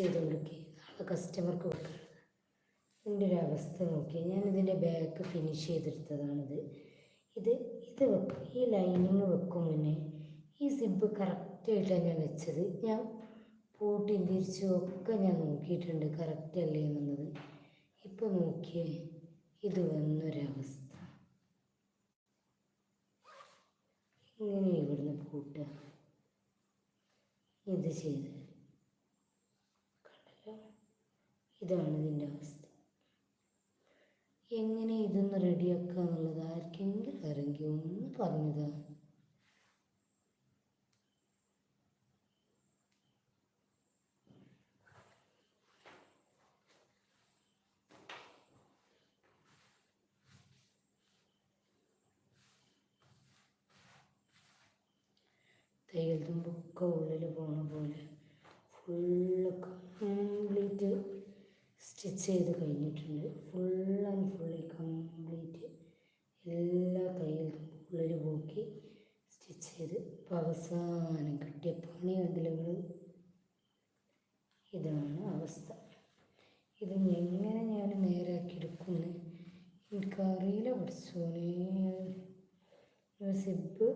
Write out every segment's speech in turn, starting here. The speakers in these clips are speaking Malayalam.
ചെയ്ത്. കൊടുക്കുക നാളെ കസ്റ്റമർക്ക് കൊടുക്കുന്നത് ഇതിന്റെ ഒരു അവസ്ഥ നോക്കി. ഞാൻ ഇതിന്റെ ബാക്ക് ഫിനിഷ് ചെയ്തെടുത്തതാണിത്. ഇത് ഇത് വെക്കും. ഈ ലൈനിങ് വെക്കും മുന്നേ. ഈ സിബ് കറക്റ്റായിട്ടാണ് ഞാൻ വെച്ചത്. ഞാൻ പൂട്ടിയും തിരിച്ചും ഒക്കെ ഞാൻ നോക്കിയിട്ടുണ്ട്. കറക്റ്റ് അല്ലേ എന്നുള്ളത്. ഇപ്പോൾ നോക്കിയേ. ഇത് വന്നൊരവസ്ഥ. ഇങ്ങനെ ഇവിടുന്ന് പൂട്ടുക. ഇത് ചെയ്ത് ഇതാണ് ഇതിന്റെ അവസ്ഥ. എങ്ങനെ ഇതൊന്ന് റെഡിയാക്കുക എന്നുള്ളത് ആർക്കെങ്കിലും അറിയെങ്കിൽ ഒന്ന് പറഞ്ഞതാ തയ്യൽ തുമ്പൊക്കെ ഉള്ളിൽ പോണ പോലെ ഫുള്ള് കംപ്ലീറ്റ് സ്റ്റിച്ച് ചെയ്ത് കഴിഞ്ഞിട്ടുണ്ട്. ഫുൾ ആൻഡ് ഫുള്ളി കംപ്ലീറ്റ് എല്ലാ തുമ്പും ഉള്ളിൽ പോക്കി സ്റ്റിച്ച് ചെയ്ത് ഇപ്പം അവസാനം കിട്ടിയ പണി കണ്ടില്ല നിങ്ങൾ ഇതാണ് അവസ്ഥ. ഇത് എങ്ങനെ ഞാൻ നേരാക്കി എടുക്കുമെന്ന് എനിക്കറിയില്ല പഠിച്ചോനെ. സിബ്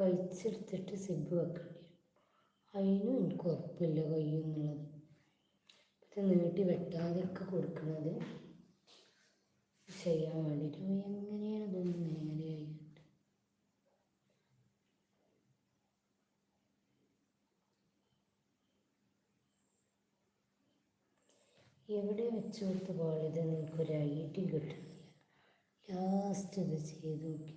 കഴിച്ചെടുത്തിട്ട് സിബ് വെക്കേണ്ടി വരും. അതിനും എനിക്ക് ഉറപ്പില്ല കഴിയുമെന്നുള്ളത് ഇത് നീട്ടി വെട്ടാതെയൊക്കെ കൊടുക്കുന്നത് ചെയ്യാൻ വേണ്ടിയിട്ട് എങ്ങനെയാണ് ഇതൊന്ന് നേരെയായിട്ട്? എവിടെ വെച്ച് കൊടുത്ത പാടിത് നിങ്ങൾക്കൊരു ടി കിട്ടുന്നില്ല. ലാസ്റ്റ് ഇത് ചെയ്ത് നോക്കി